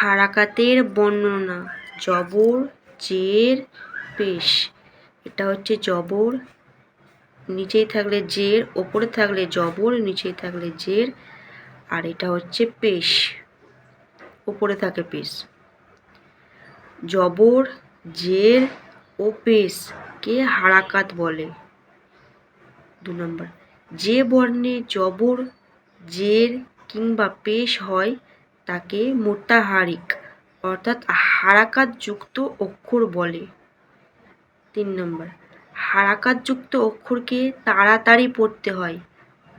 হারাকাতের বর্ণনা, জবর, জের, পেশ। এটা হচ্ছে জবর, নিচেই থাকলে জের, ওপরে থাকলে জবর, নিচেই থাকলে জের, আর এটা হচ্ছে পেশ। ওপরে থাকে পেশ। জবর, জের ও পেশ কে হারাকাত বলে? দু নম্বর। যে বর্ণে জবর, জের কিংবা পেশ হয় তাকে মোতাহারিক, অর্থাৎ হারাকাতযুক্ত অক্ষর বলে। তিন নম্বর, হারাকাতযুক্ত অক্ষরকে তাড়াতাড়ি পড়তে হয়,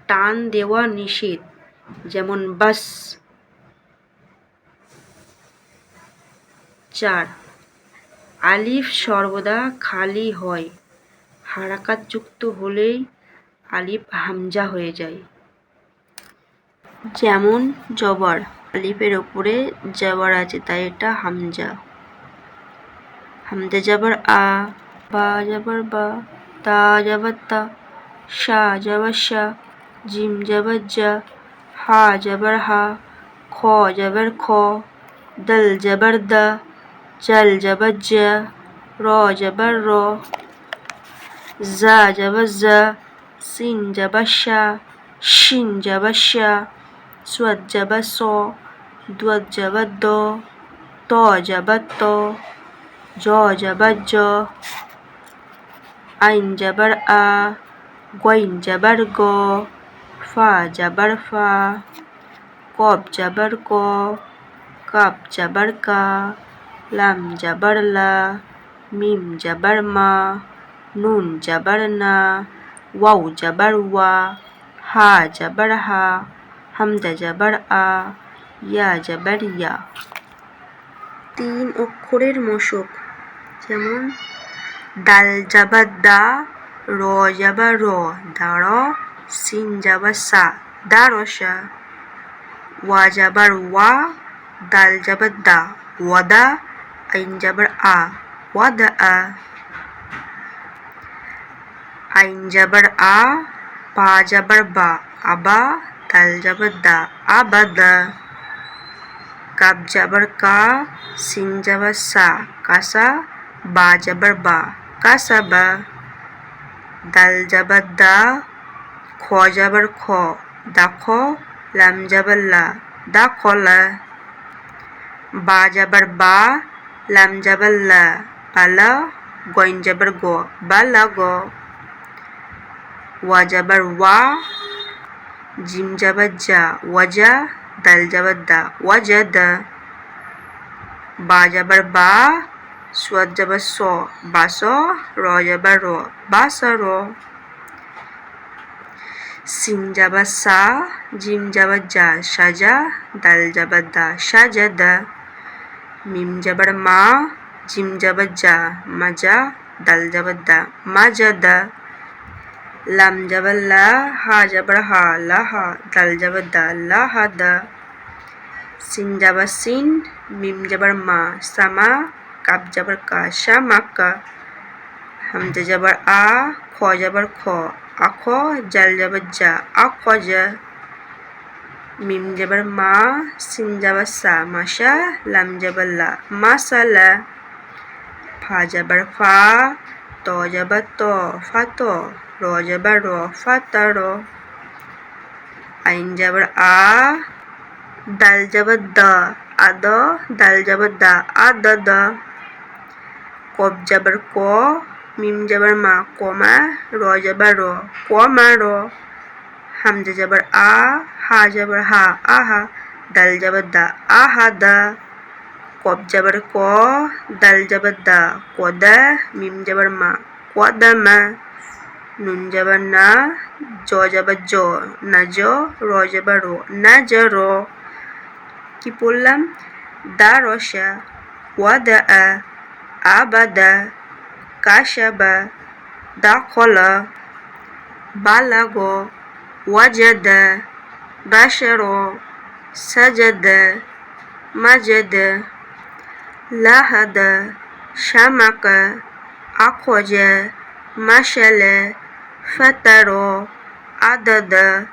টান দেওয়া নিষেধ, যেমন বাস। চার, আলিফ সর্বদা খালি হয়, হারাকাতযুক্ত হলেই আলিফ হামজা হয়ে যায়। যেমন জবর, আলিফের ওপরে জবর আছে, তাই এটা হামজা। হামজা জবর আ, বা জবর বা, তা জবর তা, শা জবর শা, জিম জবর জা, হা জবর হা, খ জবর খ, দল জবর দা, জল জবর জা, র জবর র, জা জবর জা, সিন জবর শা শিন জবর শা সোয়াদ জবর আইন জবর গ ফা জবর ফা জবর ক কাপ জবর কা লাম জবর লা মিম জবর মা নুন জবর না ওয়াও জবর ওয়া হা জবর হা হামজা জবর আ ইয়া জবর ইয়া। তিন অক্ষরের মশক, যেমন দাল জবর দা র জবর র, দাঁড় সিন জবর সা দারসা ওয়া জবর ওয়া দাল জবর দা, ওয়াদা আইন জবর আ, ওয়াদা আ। আইন জবর আ পা জবর বা, আবা দাল জবর দা আবাদা কাব জবর কা সিন জবর সা কাসা বা জবর বা কাসাবা দাল জবর দা, খ জবর খ দাখ লাম জবর লা দাখলা বা জবর বা, লাম জবর লা বালা গইন জবর গ বালা গ। ওয়া জবর ওয়া জিম জবর জা ওয়াজা দাল জবর দা ওয়াজাদা বা জবর বা সোয়াদ জবর স বাস র জবর র বাস র সিন জবর সা জিম জবর জা সাজা দাল জবর দা সাজাদা মিম জবর মা জিম জবর জা মাজা দাল জবর দা মাজাদা লাম জবর লা হা জবর হা লাহা দাল জবর দা লাহাদা সিন জবর সিন মিম জবর মা সামা কাপ জবর কা শামাকা হামজা জবর আ খ জবর খ আখ জাল জবর যা আখ যা মিম জবর মা সিন জবর সা মাশা লাম জবর লা মাসালা ফা জবর ফা ত জবর ত ফাত র জবর র ফাতার আইন জবর আ দাল জবর দা আদ দাল জবর দা আদ দ কব জবর ক মিম জবর মা কমা র জবর র কমা র হামজা জবর আ হা জবর হা আহা দাল জবর দা আহা দা কব যাবার ক, দাল যাবার দা, কদা, মিম যাবার মা, কদা মা, নুন যাবার না, জ যাবার জ, না জ, র জবর র, না জ র। কি পড়লাম? দা রসা ওয়াদা আ আবাদা কাশাবা দাখলা বালাগ ওয়াজাদা বাশার সাজাদা মাজেদা لهد شمك أخرج مشل فتر عدد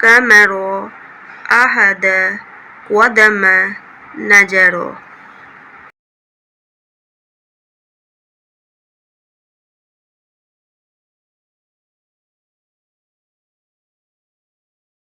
كمر أحد ودم نجر.